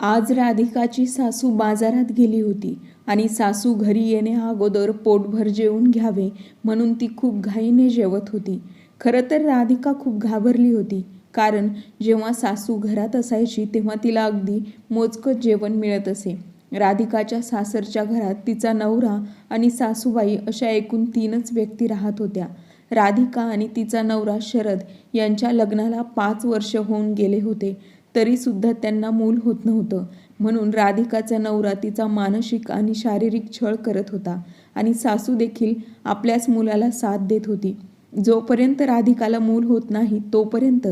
आज राधिकाची सासू बाजारात गेली होती आणि सासू घरी येणे अगोदर पोटभर जेवून घ्यावे म्हणून ती खूप घाईने जेवत होती. खरं तर राधिका खूप घाबरली होती कारण जेव्हा सासू घरात असायची तेव्हा तिला अगदी मोजकं जेवण मिळत असे. राधिकाच्या सासरच्या घरात तिचा नवरा आणि सासूबाई अशा एकूण तीनच व्यक्ती राहत होत्या. राधिका आणि तिचा नवरा शरद यांच्या लग्नाला पाच वर्ष होऊन गेले होते. तरीसुद्धा त्यांना मूल होत नव्हतं. म्हणून राधिकाचा नवरा तिचा मानसिक आणि शारीरिक छळ करत होता आणि सासू देखील आपल्याच मुलाला साथ देत होती. जोपर्यंत राधिकाला मूल होत नाही तोपर्यंत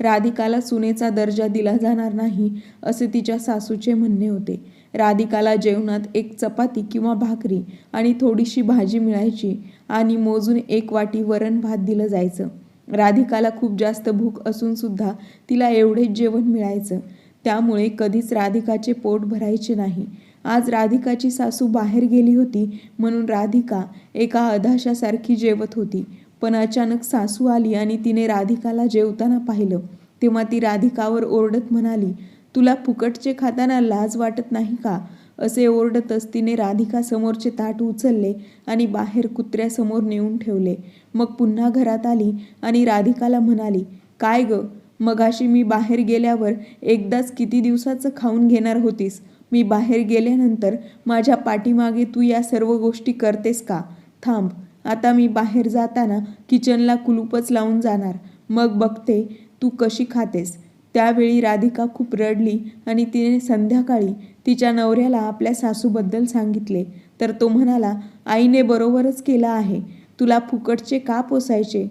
राधिकाला सुनेचा दर्जा दिला जाणार नाही असे तिच्या सासूचे म्हणणे होते. राधिकाला जेवणात एक चपाती किंवा भाकरी आणि थोडीशी भाजी मिळायची आणि मोजून एक वाटी वरण भात दिलं जायचं. राधिकाला खूप जास्त भूक असून सुद्धा तिला एवढेच जेवण मिळायचं. त्यामुळे कधीच राधिकाचे पोट भरायचे नाही. आज राधिकाची सासू बाहेर गेली होती म्हणून राधिका एका अधाशासारखी जेवत होती. पण अचानक सासू आली आणि तिने राधिकाला जेवताना पाहिलं. तेव्हा ती राधिकावर ओरडत म्हणाली तुला फुकटचे खाताना लाज वाटत नाही का? असे ओरडतच तिने राधिका समोरचे ताट उचलले आणि बाहेर कुत्र्यासमोर नेऊन ठेवले. मग पुन्हा घरात आली आणि राधिकाला म्हणाली काय ग? मगाशी मी बाहेर गेल्यावर एकदाच किती दिवसाचं खाऊन घेणार होतीस? मी बाहेर गेल्यानंतर माझ्या पाठीमागे तू या सर्व गोष्टी करतेस का? थांब आता मी बाहेर जाताना किचनला कुलूपच लावून जाणार. मग बघते तू कशी खातेस. त्यावेळी राधिका खूप रडली आणि तिने संध्याकाळी तिच्या नवऱ्याला आपल्या सासूबद्दल सांगितले. तर तो म्हणाला आईने बरोबरच केलं आहे. तुला फुकटचे का पोसायचे?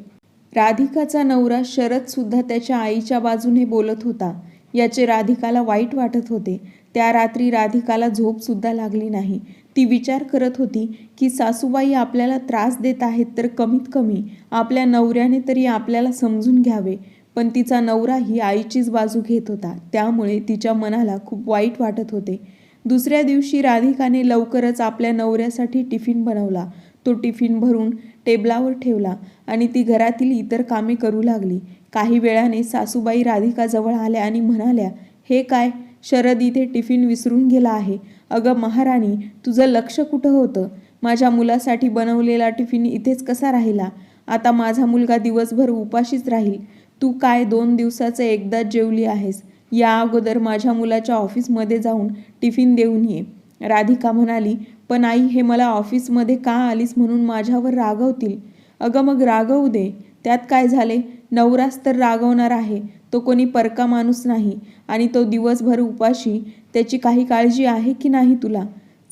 राधिकाचा नवरा शरद सुद्धा त्याच्या आईच्या बाजूने बोलत होता. याचे राधिकाला वाईट वाटत होते. त्या रात्री राधिकाला झोप सुद्धा लागली नाही. ती विचार करत होती की सासूबाई आपल्याला त्रास देत आहेत तर कमीत कमी आपल्या नवऱ्याने तरी आपल्याला समजून घ्यावे. पण तिचा नवरा ही आईचीच बाजू घेत होता. त्यामुळे तिच्या मनाला खूप वाईट वाटत होते. दुसऱ्या दिवशी राधिकाने लवकरच आपल्या नवऱ्यासाठी टिफिन बनवला. तो टिफिन भरून टेबलावर ठेवला आणि ती घरातील इतर कामे करू लागली. काही वेळाने सासूबाई राधिकाजवळ आल्या आणि म्हणाल्या हे काय? शरद इथे टिफिन विसरून गेला आहे. अगं महाराणी तुझं लक्ष कुठं होतं? माझ्या मुलासाठी बनवलेला टिफिन इथेच कसा राहिला? आता माझा मुलगा दिवसभर उपाशीच राहील. तू काय दोन दिवसाचं एकदाच जेवली आहेस? या अगोदर माझ्या मुलाच्या ऑफिसमध्ये जाऊन टिफिन देऊन ये. राधिका म्हणाली पण आई हे मला ऑफिसमध्ये का आलीस म्हणून माझ्यावर रागवतील? अगं मग रागवू दे. त्यात काय झाले? नवरास तर रागवणार आहे. तो कोणी परका माणूस नाही आणि तो दिवसभर उपाशी. त्याची काही काळजी आहे की नाही तुला?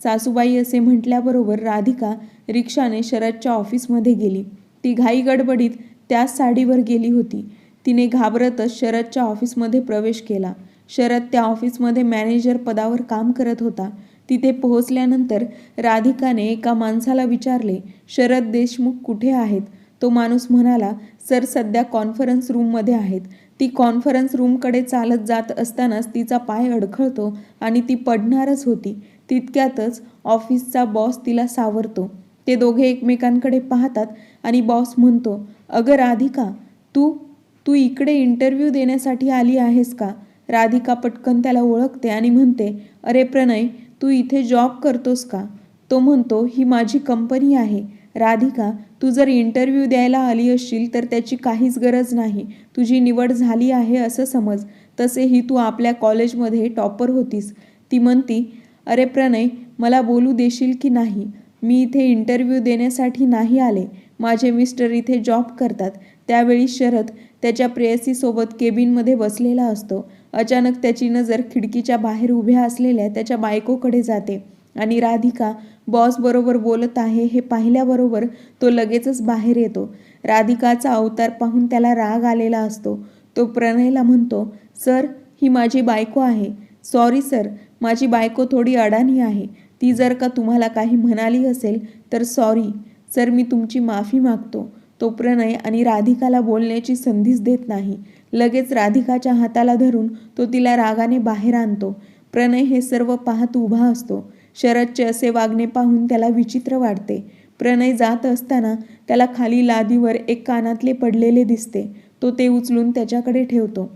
सासूबाई असे म्हटल्याबरोबर राधिका रिक्षाने शरदच्या ऑफिसमध्ये गेली. ती घाई गडबडीत त्याच साडीवर गेली होती. तिने घाबरतच शरदच्या ऑफिसमध्ये प्रवेश केला. शरद त्या ऑफिसमध्ये मॅनेजर पदावर काम करत होता. तिथे पोहोचल्यानंतर राधिकाने एका माणसाला विचारले शरद देशमुख कुठे आहेत? तो माणूस म्हणाला सर सध्या कॉन्फरन्स रूममध्ये आहेत. ती कॉन्फरन्स रूमकडे चालत जात असतानाच तिचा पाय अडखळतो आणि ती पडणारच होती. तितक्यातच ऑफिसचा बॉस तिला सावरतो. ते दोघे एकमेकांकडे पाहतात आणि बॉस म्हणतो अगं राधिका तू तू इकडे इंटरव्ह्यू देण्यासाठी आली आहेस का? राधिका पटकन त्याला ओळखते आणि म्हणते अरे प्रणय तू इथे जॉब करतोस का? तो म्हणतो ही माझी कंपनी आहे. राधिका तू जर इंटरव्ह्यू द्यायला आली असशील तर त्याची काहीच गरज नाही. तुझी निवड झाली आहे असं समज. तसेही तू आपल्या कॉलेजमध्ये टॉपर होतीस. ती म्हणती अरे प्रणय मला बोलू देशील की नाही? मी इथे इंटरव्ह्यू देण्यासाठी नाही आले. माझे मिस्टर इथे जॉब करतात. त्यावेळी शरद त्याच्या प्रेयसीसोबत केबिनमध्ये बसलेला असतो. अचानक त्याची नजर खिडकीच्या बाहेर उभ्या असलेल्या त्याच्या बायकोकडे जाते आणि राधिका बॉसबरोबर बोलत आहे हे पाहिल्याबरोबर तो लगेचच बाहेर येतो. राधिकाचा अवतार पाहून त्याला राग आलेला असतो. तो प्रणयला म्हणतो सर ही माझी बायको आहे. सॉरी सर माझी बायको थोडी अडाणी आहे. ती जर का तुम्हाला काही म्हणाली असेल तर सॉरी. सर मी तुमची माफी मागतो. तो प्रणय आणि राधिकाला बोलण्याची संधीच देत नाही. लगेच राधिकाच्या हाताला धरून तो तिला रागाने बाहेर आणतो. प्रणय हे सर्व पाहत उभा असतो. शरदचे असे वागणे पाहून त्याला विचित्र वाटते. प्रणय जात असताना त्याला खाली लादीवर एक कानातले पडलेले दिसते. तो ते उचलून त्याच्याकडे ठेवतो.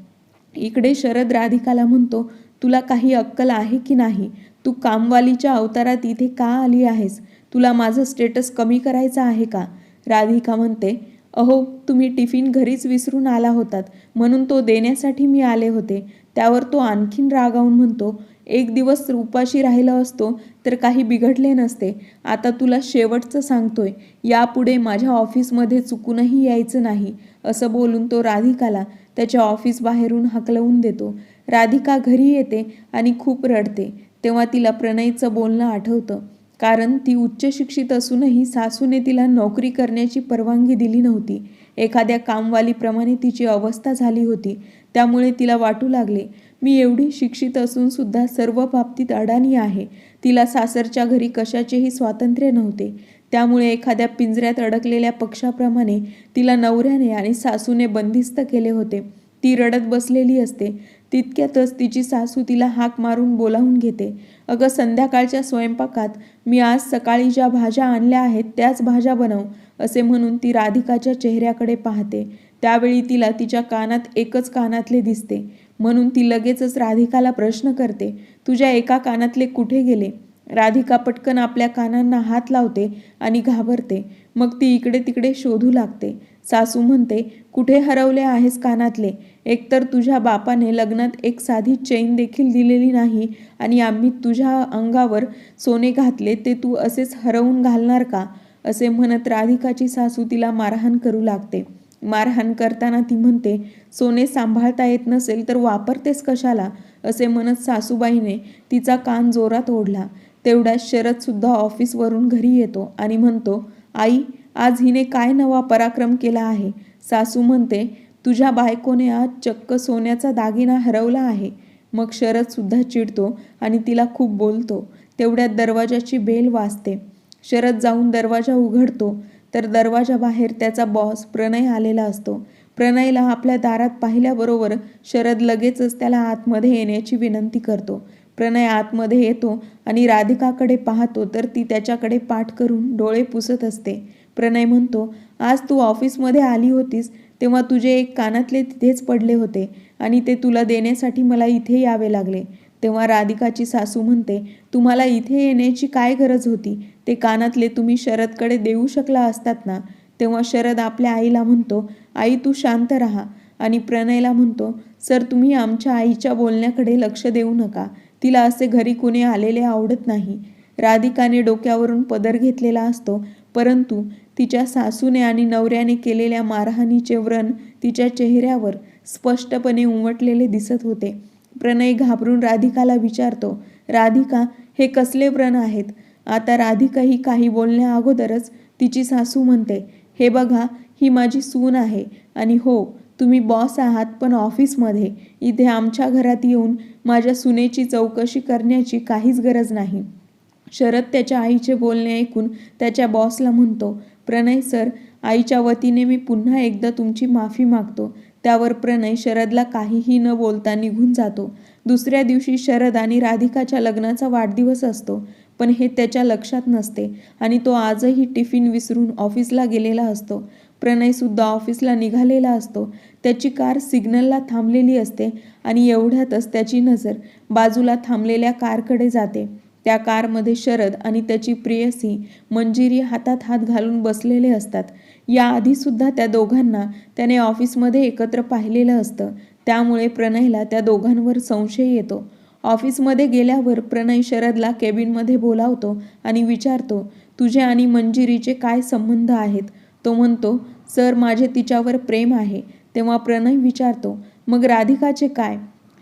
इकडे शरद राधिकाला म्हणतो तुला काही अक्कल आहे की नाही? तू कामवालीच्या अवतारात इथे का आली आहेस? तुला माझं स्टेटस कमी करायचं आहे का? राधिका म्हणते अहो तुम्ही टिफिन घरीच विसरून आला होतात म्हणून तो देण्यासाठी मी आले होते. त्यावर तो आणखीन रागावून म्हणतो एक दिवस उपाशी राहिला असतो तर काही बिघडले नसते. आता तुला शेवटचं सांगतोय यापुढे माझ्या ऑफिसमध्ये चुकूनही यायचं नाही. असं बोलून तो राधिकाला त्याच्या ऑफिस बाहेरून हकलवून देतो. राधिका घरी येते आणि खूप रडते. तेव्हा तिला प्रणयचं बोलणं आठवतं. कारण ती उच्च शिक्षित असूनही सासूने तिला नोकरी करण्याची परवानगी दिली नव्हती. एखाद्या कामवालीप्रमाणे तिची अवस्था झाली होती. त्यामुळे तिला वाटू लागले मी एवढी शिक्षित असून सुद्धा सर्व बाबतीत अडाणी आहे. तिला सासरच्या घरी कशाचेही स्वातंत्र्य नव्हते. त्यामुळे एखाद्या पिंजऱ्यात अडकलेल्या पक्षाप्रमाणे तिला नवऱ्याने आणि सासूने बंदिस्त केले होते. ती रडत बसलेली असते. तितक्यातच तिची सासू तिला हाक मारून बोलावून घेते. अगं संध्याकाळच्या स्वयंपाकात मी आज सकाळी ज्या भाज्या आणल्या आहेत त्याच भाज्या बनव असे म्हणून ती राधिकाच्या चेहऱ्याकडे पाहते. त्यावेळी तिला तिच्या कानात एकच कानातले दिसते. म्हणून ती लगेचच राधिकाला प्रश्न करते तुझ्या एका कानातले कुठे गेले? राधिका पटकन आपल्या कानांना हात लावते आणि घाबरते. मग ती इकडे तिकडे शोधू लागते. सासू म्हणते कुठे हरवले आहेस कानातले? एकतर तुझ्या बापाने लग्नात एक साधी चैन देखील दिलेली नाही आणि आम्ही तुझ्या अंगावर सोने घातले ते तू असेच हरवून घालणार का? असे म्हणत राधिकाची सासू तिला मारहाण करू लागते. मारहाण करताना ती म्हणते सोने सांभाळता येत नसेल तर वापरतेस कशाला? असे म्हणत सासूबाईने तिचा कान जोरात ओढला. तेवढ्यात शरदसुद्धा ऑफिसवरून घरी येतो आणि म्हणतो आई आज हिने काय नवा पराक्रम केला आहे? सासू म्हणते तुझ्या बायकोने आज चक्क सोन्याचा दागिना हरवला आहे. मग शरदसुद्धा चिडतो आणि तिला खूप बोलतो. तेवढ्यात दरवाजाची बेल वाजते. शरद जाऊन दरवाजा उघडतो. तर दरवाजाबाहेर त्याचा बॉस प्रणय आलेला असतो. प्रणयला आपल्या दारात पाहिल्याबरोबर शरद लगेचच त्याला आतमध्ये येण्याची विनंती करतो. प्रणय आतमध्ये येतो आणि राधिकाकडे पाहतो तर ती त्याच्याकडे पाठ करून डोळे पुसत असते. प्रणय म्हणतो आज तू ऑफिसमध्ये आली होतीस तेव्हा तुझे एक कानातले तिथेच पडले होते आणि ते तुला देण्यासाठी मला इथे यावे लागले. तेव्हा राधिकाची सासू म्हणते तुम्हाला इथे येण्याची काय गरज होती? ते कानातले तुम्ही शरदकडे देऊ शकला असतात ना? तेव्हा शरद आपल्या आईला म्हणतो आई तू शांत राहा. आणि प्रणयला म्हणतो सर तुम्ही आमच्या आईच्या बोलण्याकडे लक्ष देऊ नका. तिला असे घरी कुणी आलेले आवडत नाही. राधिकाने डोक्यावरून पदर घेतलेला असतो परंतु तिच्या सासूने आणि नवऱ्याने केलेल्या मारहाणीचे व्रण तिच्या चेहऱ्यावर स्पष्टपणे उमटलेले दिसत होते. प्रणय घाबरून राधिकाला विचारतो राधिका हे कसले व्रण आहेत? आता राधिका ही काही बोलण्या अगोदरच तिची सासू म्हणते हे बघा ही माझी सून आहे. आणि हो तुम्ही बॉस आहात पण ऑफिसमध्ये. इथे आमच्या घरात येऊन माझ्या सुनेची चौकशी करण्याची काहीच गरज नाही. शरद त्याच्या आईचे बोलणे ऐकून त्याच्या बॉसला म्हणतो प्रणय सर आईच्या वतीने मी पुन्हा एकदा तुमची माफी मागतो. त्यावर प्रणय शरदला काहीही न बोलता निघून जातो. दुसऱ्या दिवशी शरद आणि राधिकाच्या लग्नाचा वाढदिवस असतो पण हे त्याच्या लक्षात नसते आणि तो आजही टिफिन विसरून ऑफिसला गेलेला असतो. प्रणयसुद्धा ऑफिसला निघालेला असतो. त्याची कार सिग्नलला थांबलेली असते आणि एवढ्यातच त्याची नजर बाजूला थांबलेल्या कारकडे जाते. त्या कारमध्ये शरद आणि त्याची प्रेयसी मंजिरी हातात हात घालून बसलेले असतात. याआधीसुद्धा त्या दोघांना त्याने ऑफिसमध्ये एकत्र पाहिलेलं असतं. त्यामुळे प्रणयला त्या दोघांवर संशय येतो. ऑफिसमध्ये गेल्यावर प्रणय शरदला केबिनमध्ये बोलावतो आणि विचारतो तुझे आणि मंजिरीचे काय संबंध आहेत? तो म्हणतो सर माझे तिच्यावर प्रेम आहे. तेव्हा प्रणय विचारतो मग राधिकाचे काय?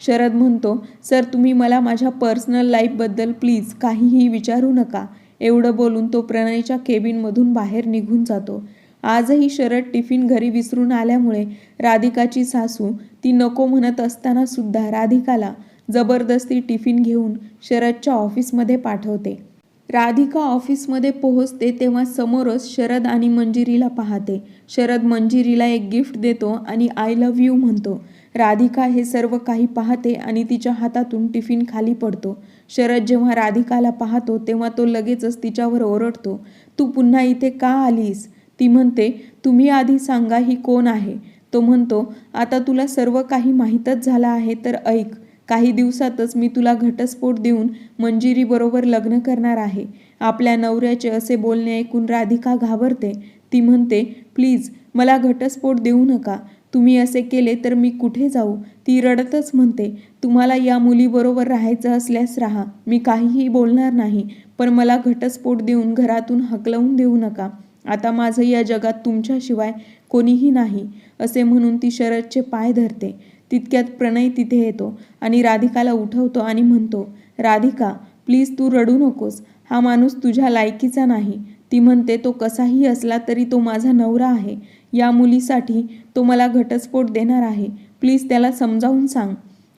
शरद म्हणतो सर तुम्ही मला माझ्या पर्सनल लाईफबद्दल प्लीज काहीही विचारू नका. एवढं बोलून तो प्रणयच्या केबिनमधून बाहेर निघून जातो. आजही शरद टिफिन घरी विसरून आल्यामुळे राधिकाची सासू ती नको म्हणत असताना सुद्धा राधिकाला जबरदस्ती टिफिन घेऊन शरदच्या ऑफिसमध्ये पाठवते. राधिका ऑफिसमध्ये पोहोचते तेव्हा समोरच शरद आणि मंजिरीला पाहते. शरद मंजिरीला एक गिफ्ट देतो आणि आय लव्ह यू म्हणतो. राधिका हे सर्व काही पाहते आणि तिच्या हातातून टिफिन खाली पडतो. शरद जेव्हा राधिकाला पाहतो तेव्हा तो लगेचच तिच्यावर ओरडतो. तू पुन्हा इथे का आलीस? ती म्हणते तुम्ही आधी सांगा ही कोण आहे? तो म्हणतो आता तुला सर्व काही माहीतच झालं आहे तर ऐक. काही दिवसातच मी तुला घटस्फोट देऊन मंजिरीबरोबर लग्न करणार आहे. आपल्या नवऱ्याचे असे बोलणे ऐकून राधिका घाबरते. ती म्हणते प्लीज मला घटस्फोट देऊ नका. तुम्ही असे केले तर मी कुठे जाऊ? ती रडतच म्हणते तुम्हाला या मुलीबरोबर राहायचं असल्यास राहा. मी काहीही बोलणार नाही पण मला घटस्फोट देऊन घरातून हकलवून देऊ नका. आता माझं या जगात तुमच्याशिवाय कोणीही नाही असे म्हणून ती शरदचे पाय धरते. तितक्यात प्रणय तिथे येतो आणि राधिकाला उठवतो आणि म्हणतो राधिका प्लीज तू रडू नकोस. हा माणूस तुझ्या लायकीचा नाही ती म्हणते तो कसाही असला तरी तो माझा नवरा आहे. या मुलीसाठी तो मला घटस्फोट देणार आहे. प्लीज त्याला समजावून सांग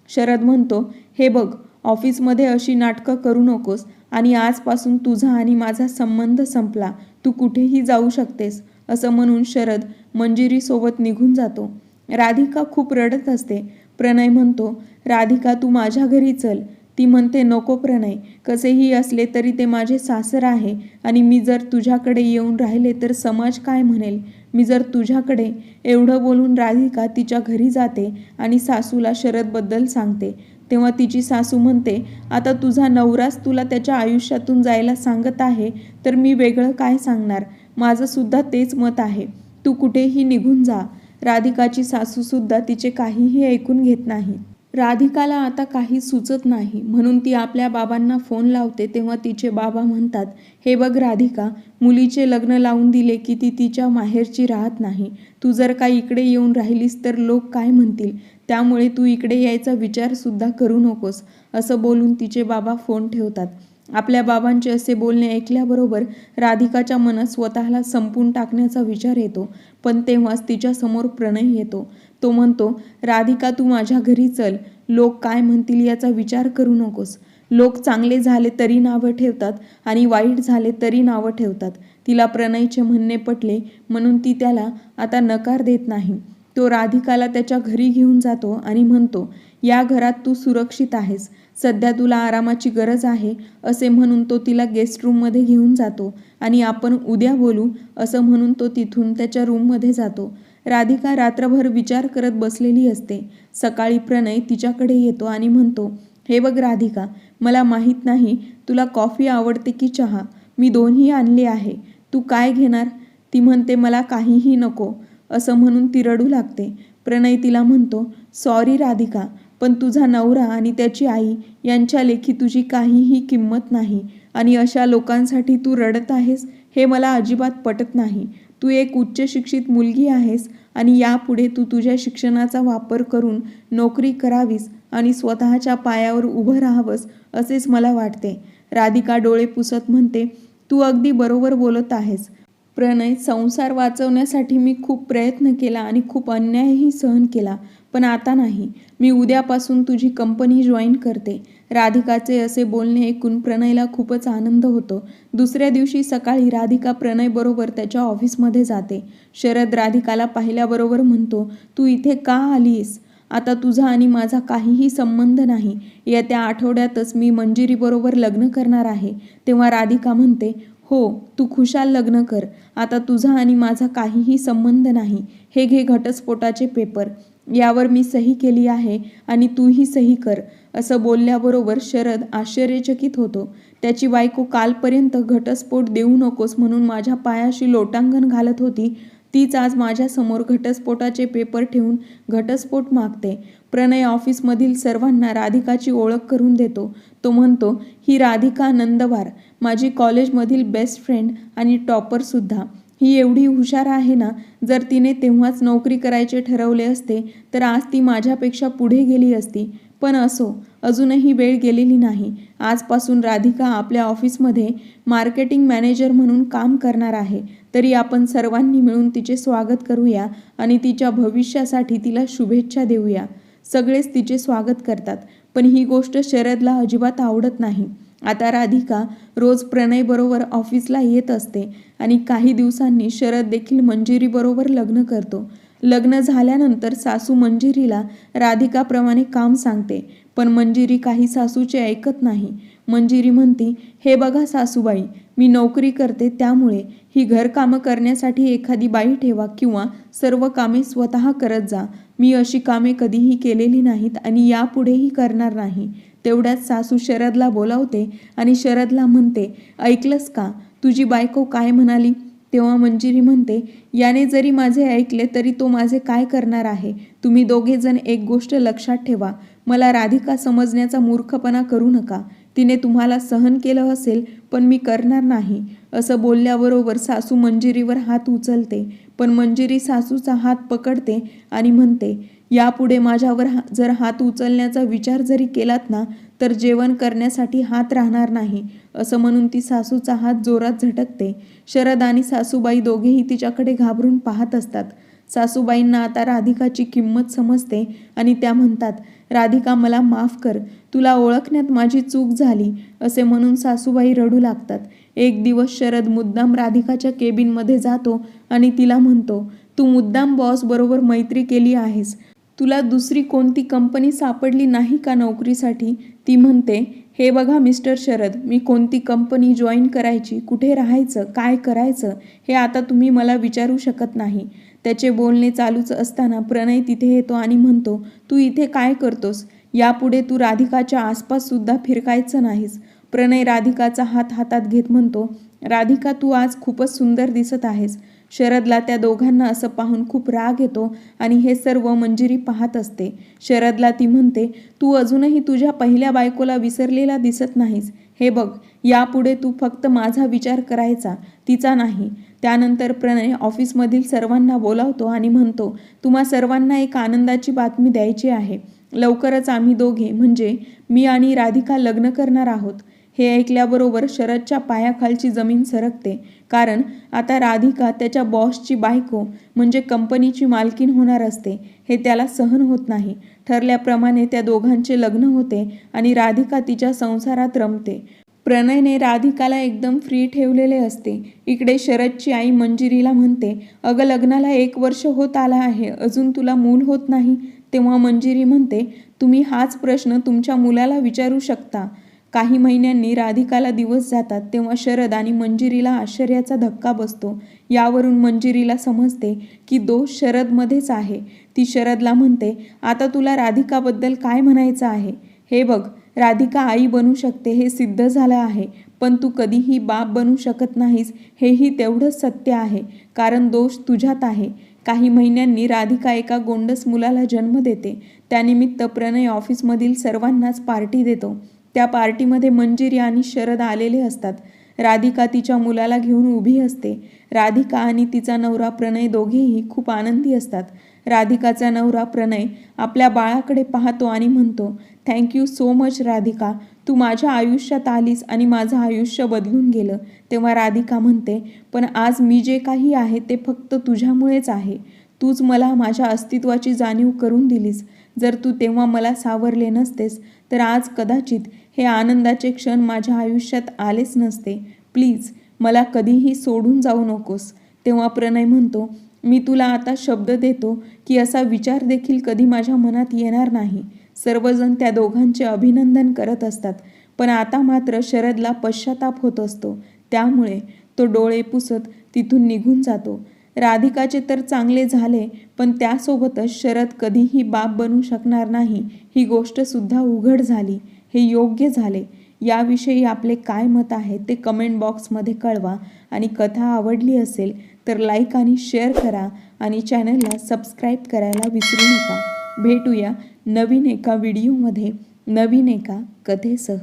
शरद म्हणतो हे बघ ऑफिसमध्ये अशी नाटकं करू नकोस आणि आजपासून तुझा आणि माझा संबंध संपला. तू कुठेही जाऊ शकतेस असं म्हणून शरद मंजिरीसोबत निघून जातो. राधिका खूप रडत असते. प्रणय म्हणतो राधिका तू माझ्या घरी चल. ती म्हणते नको प्रणय कसेही असले तरी ते माझे सासर आहे आणि मी जर तुझ्याकडे येऊन राहिले तर समाज काय म्हणेल? मी जर तुझ्याकडे एवढं बोलून राधिका तिच्या घरी जाते आणि सासूला शरदबद्दल सांगते. तेव्हा तिची सासू म्हणते आता तुझा नवराच तुला त्याच्या आयुष्यातून जायला सांगत आहे तर मी वेगळं काय सांगणार? माझं सुद्धा तेच मत आहे. तू कुठेही निघून जा. राधिकाची सासूसुद्धा तिचे काहीही ऐकून घेत नाही. राधिकाला आता काही सुचत नाही. म्हणून ती आपल्या बाबांना फोन लावते तेव्हा तिचे बाबा म्हणतात हे बघ राधिका मुलीचे लग्न लावून दिले की ती तिच्या माहेरची राहत नाही. तू जर का इकडे येऊन राहिलीस तर लोक काय म्हणतील? त्यामुळे तू इकडे यायचा विचारसुद्धा करू नकोस असं बोलून तिचे बाबा फोन ठेवतात. आपल्या बाबांचे असे बोलणे ऐकल्याबरोबर राधिकाच्या मनात स्वतःला संपून टाकण्याचा विचार येतो. पण तेव्हाच तिच्यासमोर प्रणय येतो. तो म्हणतो राधिका तू माझ्या घरी चल. लोक काय म्हणतील याचा विचार करू नकोस. लोक चांगले झाले तरी नावं ठेवतात आणि वाईट झाले तरी नावं ठेवतात. तिला प्रणयचे म्हणणे पटले म्हणून ती त्याला आता नकार देत नाही. तो राधिकाला त्याच्या घरी घेऊन जातो आणि म्हणतो या घरात तू सुरक्षित आहेस. सध्या तुला आरामाची गरज आहे असे म्हणून तो तिला गेस्ट रूममध्ये घेऊन जातो. आणि आपण उद्या बोलू असं म्हणून तो तिथून त्याच्या रूममध्ये जातो. राधिका रात्रभर विचार करत बसलेली असते. सकाळी प्रणय तिच्याकडे येतो आणि म्हणतो हे बघ राधिका मला माहीत नाही तुला कॉफी आवडते की चहा? मी दोन्ही आणले आहे. तू काय घेणार? ती म्हणते मला काहीही नको. असं म्हणून ती रडू लागते. प्रणय तिला म्हणतो सॉरी राधिका पण तुझा नवरा आणि त्याची आई यांच्या लेखी तुझी काहीही किंमत नाही आणि अशा लोकांसाठी तू रडत आहेस हे मला अजिबात पटत नाही. तू एक उच्च शिक्षित मुलगी आहेस आणि यापुढे तू तुझ्या शिक्षणाचा वापर करून नोकरी करावीस आणि स्वतःच्या पायावर उभं राहावंस असेच मला वाटते. राधिका डोळे पुसत म्हणते तू अगदी बरोबर बोलत आहेस. प्रणय संसार वाचवण्यासाठी मी खूप प्रयत्न केला आणि खूप अन्यायही सहन केला. पण आता नाही. मी उद्यापासून तुझी कंपनी जॉईन करते. राधिकाचे असे बोलणे ऐकून प्रणयला खूपच आनंद होतो. दुसऱ्या दिवशी सकाळी राधिका प्रणयबरोबर त्याच्या ऑफिसमध्ये जाते. शरद राधिकाला पाहिल्याबरोबर म्हणतो तू इथे का आलीस? आता तुझा आणि माझा काहीही संबंध नाही. येत्या आठवड्यातच मी मंजिरीबरोबर लग्न करणार आहे. तेव्हा राधिका म्हणते हो तू खुशाल लग्न कर. आता तुझा आणि माझा काहीही संबंध नाही. हे घे घटस्फोटाचे पेपर. यावर मी सही केली आहे आणि तूही सही कर. असं बोलल्याबरोबर शरद आश्चर्यचकित होतो. त्याची बायको कालपर्यंत घटस्फोट देऊ नकोस म्हणून माझ्या पायाशी लोटांगण घालत होती. तीच आज माझ्यासमोर घटस्फोटाचे पेपर ठेवून घटस्फोट मागते. प्रणय ऑफिसमधील सर्वांना राधिकाची ओळख करून देतो. तो म्हणतो ही राधिका नंदवार माझी कॉलेजमधील बेस्ट फ्रेंड आणि टॉपरसुद्धा ही एवढी हुशार आहे ना जर तिने तेव्हाच नोकरी करायचे ठरवले असते तर आज ती माझ्यापेक्षा पुढे गेली असती. पण असो अजूनही वेळ गेलेली नाही. आजपासून राधिका आपल्या ऑफिसमध्ये मार्केटिंग मॅनेजर म्हणून काम करणार आहे. तरी आपण सर्वांनी मिळून तिचे स्वागत करूया आणि तिच्या भविष्यासाठी तिला शुभेच्छा देऊया. सगळेच तिचे स्वागत करतात पण ही गोष्ट शरदला अजिबात आवडत नाही. आता राधिका रोज प्रणयबरोबर ऑफिसला येत असते आणि काही दिवसांनी शरद देखील मंजिरीबरोबर लग्न करतो. लग्न झाल्यानंतर सासू मंजिरीला राधिकाप्रमाणे काम सांगते पण मंजिरी काही सासूचे ऐकत नाही. मंजिरी म्हणती हे बघा सासूबाई मी नोकरी करते त्यामुळे ही घरकामं करण्यासाठी एखादी बाई ठेवा किंवा सर्व कामे स्वतः करत जा. मी अशी कामे कधीही केलेली नाहीत आणि यापुढेही करणार नाही. तेवढ्यात सासू शरदला बोलावते आणि शरदला म्हणते ऐकलंस का? तुझी बायको काय म्हणाली? तेव्हा म्हणजे मंजिरी म्हणते याने जरी माझे ऐकले तरी तो माझे काय करणार आहे? तुम्ही दोघेजण एक गोष्ट लक्षात ठेवा. मला राधिका समजण्याचा मूर्खपणा करू नका. तिने तुम्हाला सहन केलं असेल पण मी करणार नाही. असं बोलल्याबरोबर सासू मंजिरीवर हात उचलते. पण मंजिरी सासूचा हात पकडते आणि म्हणते यापुढे माझ्यावर हा- जर हात उचलण्याचा विचार जरी केलात ना तर जेवण करण्यासाठी हात राहणार नाही असं म्हणून ती सासूचा हात जोरात झटकते. शरद आणि सासूबाई दोघेही तिच्याकडे घाबरून पाहत असतात. सासूबाईंना आता राधिकाची किंमत समजते आणि त्या म्हणतात राधिका मला माफ कर. तुला ओळखण्यात माझी चूक झाली असे म्हणून सासूबाई रडू लागतात. एक दिवस शरद मुद्दाम राधिकाच्या केबिनमध्ये जातो आणि तिला म्हणतो तू मुद्दाम बॉस बरोबर मैत्री केली आहेस. तुला दुसरी कोणती कंपनी सापडली नाही का नोकरीसाठी? ती म्हणते हे बघा मिस्टर शरद मी कोणती कंपनी जॉईन करायची कुठे राहायचं काय करायचं हे आता तुम्ही मला विचारू शकत नाही. त्याचे बोलणे चालूच असताना प्रणय तिथे येतो आणि म्हणतो तू इथे काय करतोस? यापुढे तू राधिकाच्या आसपाससुद्धा फिरकायचं नाहीस. प्रणय राधिकाचा हात हातात घेत म्हणतो राधिका तू आज खूपच सुंदर दिसत आहेस. शरदला त्या दोघांना असं पाहून खूप राग येतो आणि हे सर्व मंजिरी पाहत असते. शरदला ती म्हणते तू अजूनही तुझ्या पहिल्या बायकोला विसरलेला दिसत नाहीस. हे बघ यापुढे तू फक्त माझा विचार करायचा तिचा नाही त्यानंतर प्रणय ऑफिसमधील सर्वांना बोलावतो आणि म्हणतो तुम्हा सर्वांना एक आनंदाची बातमी द्यायची आहे. लवकरच आम्ही दोघे म्हणजे मी आणि राधिका लग्न करणार आहोत. हे ऐकल्याबरोबर शरदच्या पायाखालची जमीन सरकते. कारण आता राधिका त्याच्या बॉसची बायको म्हणजे कंपनीची मालकीन होणार असते हे त्याला सहन होत नाही. ठरल्याप्रमाणे त्या दोघांचे लग्न होते आणि राधिका तिच्या संसारात रमते. प्रणयने राधिकाला एकदम फ्री ठेवलेले असते. इकडे शरदची आई मंजिरीला म्हणते अगं लग्नाला एक वर्ष होत आला आहे अजून तुला मूल होत नाही. तेव्हा मंजिरी म्हणते तुम्ही हाच प्रश्न तुमच्या मुलाला विचारू शकता. काही महिन्यांनी राधिकाला दिवस जातात तेव्हा शरद आणि मंजिरीला आश्चर्याचा धक्का बसतो. यावरून मंजिरीला समजते की दोष शरदमध्येच आहे. ती शरदला म्हणते आता तुला राधिकाबद्दल काय म्हणायचं आहे? हे बघ राधिका आई बनू शकते हे सिद्ध झालं आहे पण तू कधीही बाप बनू शकत नाहीस हेही तेवढंच सत्य आहे कारण दोष तुझ्यात आहे. काही महिन्यांनी राधिका एका गोंडस मुलाला जन्म देते. त्यानिमित्त प्रणय ऑफिसमधील सर्वांनाच पार्टी देतो. त्या पार्टीमध्ये मंजिरी आणि शरद आलेले असतात. राधिका तिच्या मुलाला घेऊन उभी असते. राधिका आणि तिचा नवरा प्रणय दोघेही खूप आनंदी असतात. राधिकाचा नवरा प्रणय आपल्या बाळाकडे पाहतो आणि म्हणतो thank you so much Radhika. तू माझ्या आयुष्यात आलीस आणि माझं आयुष्य बदलून गेलं. तेव्हा राधिका म्हणते पण आज मी जे काही आहे ते फक्त तुझ्यामुळेच आहे. तूच मला माझ्या अस्तित्वाची जाणीव करून दिलीस. जर तू तेव्हा मला सावरले नसतेस तर आज कदाचित हे आनंदाचे क्षण माझ्या आयुष्यात आलेच नसते. प्लीज मला कधीही सोडून जाऊ नकोस. तेव्हा प्रणय म्हणतो मी तुला आता शब्द देतो की असा विचार देखील कधी माझ्या मनात येणार नाही. सर्वजण त्या दोघांचे अभिनंदन करत असतात पण आता मात्र शरदला पश्चाताप होत असतो. त्यामुळे तो डोळे पुसत तिथून निघून जातो. राधिकाचे तर चांगले झाले पण त्यासोबतच शरद कधीही बाप बनू शकणार नाही. ही गोष्ट सुद्धा उघड झाली. हे योग्य झाले. याविषयी आपले काय मत आहे ते कमेंट बॉक्समध्ये कळवा. आणि कथा आवडली असेल तर लाईक आणि शेअर करा आणि चॅनलला सबस्क्राईब करायला विसरू नका. भेटूया नवीन एका व्हिडिओमध्ये नवीन एका कथेसह.